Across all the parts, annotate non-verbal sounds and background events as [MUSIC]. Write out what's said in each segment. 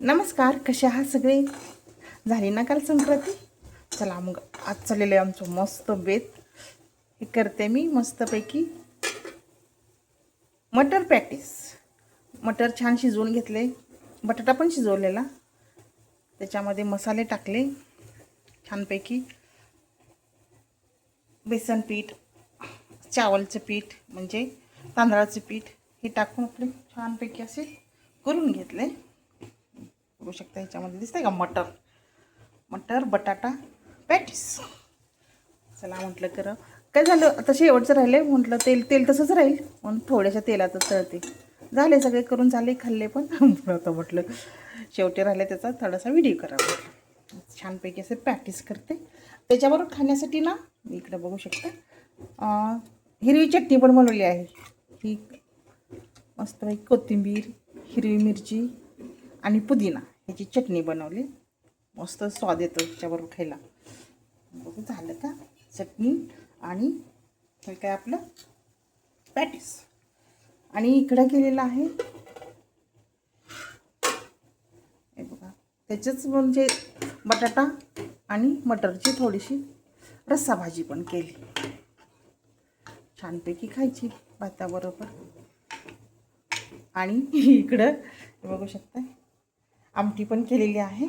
नमस्कार कसे आहात सगळे? झाली ना काल संक्रांती? चला मग आज चाललेलं आहे आमचं मस्त बेत. हे करते मी मस्तपैकी मटर पॅटीस मटर छान शिजवून घेतले. बटाटा पण शिजवलेला. त्याच्यामध्ये मसाले टाकले छानपैकी. बेसन पीठ चावलचं पीठ म्हणजे तांदळाचं पीठ हे टाकून आपले छानपैकी असे करून घेतले. बघू शकता ह्याच्यामध्ये. दिसतंय का मटर? मटर बटाटा पॅटीस. चला म्हटलं करा काय झालं? आता शेवटचं राहिले म्हटलं तेल तेल तसंच राहील म्हणून थोड्याशा तेलातच तळते. झाले सगळे करून झाले खाल्ले पण. [LAUGHS] आता म्हटलं शेवटी राहिले त्याचा थोडासा व्हिडिओ करा म्हटलं. छानपैकी असे प्रॅक्टिस करते. त्याच्याबरोबर खाण्यासाठी ना मी बघू शकता. हिरवी चटणी पण बनवली आहे. ही मस्तपैकी कोथिंबीर हिरवी मिरची आणि पुदिना. ह्याची चटणी बनवली. मस्त स्वाद येतो त्याच्याबरोबर खायला. बघू झालं का? चटणी आणि हे काय आपलं? पॅटीस. आणि इकडं केलेलं आहे. हे बघा. त्याच्याच म्हणजे बटाटा आणि मटरची थोडीशी रस्सा भाजी पण केली. छानपैकी खायची भाताबरोबर. आणि [LAUGHS] इकडं बघू शकता आमटी पण केलेली आहे.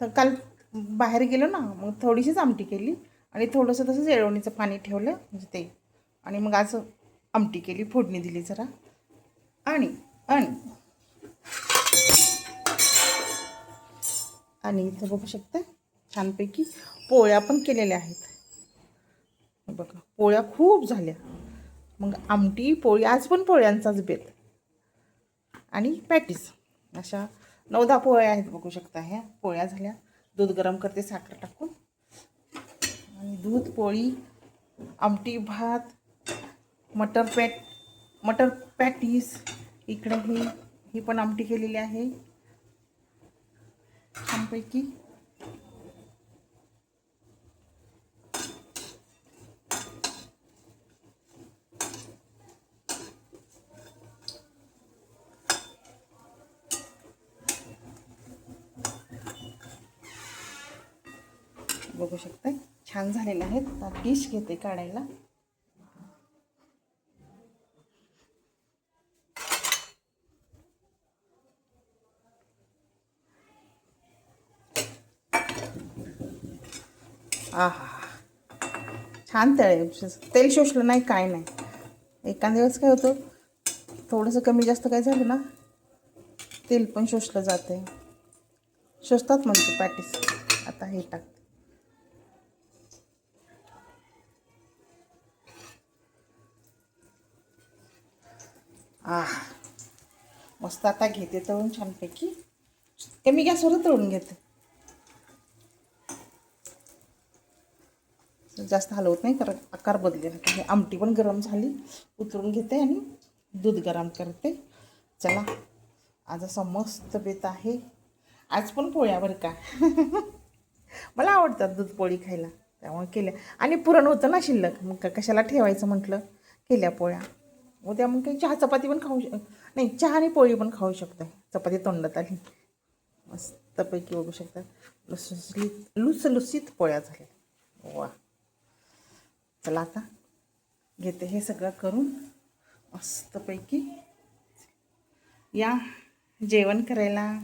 तर काल बाहेर गेलो ना मग थोडीशीच आमटी केली आणि थोडंसं तसंच येळवणीचं पाणी ठेवलं म्हणजे ते. आणि मग आज आमटी केली फोडणी दिली जरा. आणि आणि. आणि इथं बघू शकता छानपैकी पोळ्या पण केलेल्या आहेत. बघा पोळ्या खूप झाल्या. मग आमटी पोळी आज पण पोळ्यांचाच बेत. आणि पॅटीस अशा नऊ दहा पोळ्या आहेत बघू शकता ह्या. पोळ्या झाल्या. दूध गरम करते साखर टाकून. आणि दूध पोळी आमटी भात मटर पॅट मटर पॅटीस. इकडे ही ही पण आमटी केलेली आहे. छानपैकी. बघू शकता छान झालेले आहेत. डिश घेते काढायला. आहा. छान तळे तेल शोषलं नाही काय नाही. एखाद्या वेळेस काय होतं थोडंसं कमी जास्त काय झालं ना तेल पण शोषलं जाते शोषतात म्हणतो पॅटीस. आता हे टाकते. आह मस्त आता घेते तळून छानपैकी. कमी गॅसवर तळून घेते. जास्त हलवत नाही कारण आकार बदलेल. काही आमटी पण गरम झाली उतरून घेते आणि दूध गरम करते. चला आज असं मस्त बेत आहे. आज पण पोळ्या बरं का. [LAUGHS] मला आवडतात दूध पोळी खायला त्यामुळे केल्या. आणि पुरण होतं ना शिल्लक मग कशाला ठेवायचं म्हटलं? केल्या पोळ्या. उद्या मग काही चहा चपाती पण खाऊ शक नाही चहा आणि पोळी पण खाऊ शकता चपाती तोंडात आली. मस्तपैकी बघू शकता. लुसलुसलीत लुसलुसीत पोळ्या झाल्या. वा. चला आता घेते हे सगळं करून. मस्तपैकी या. जेवण करायला.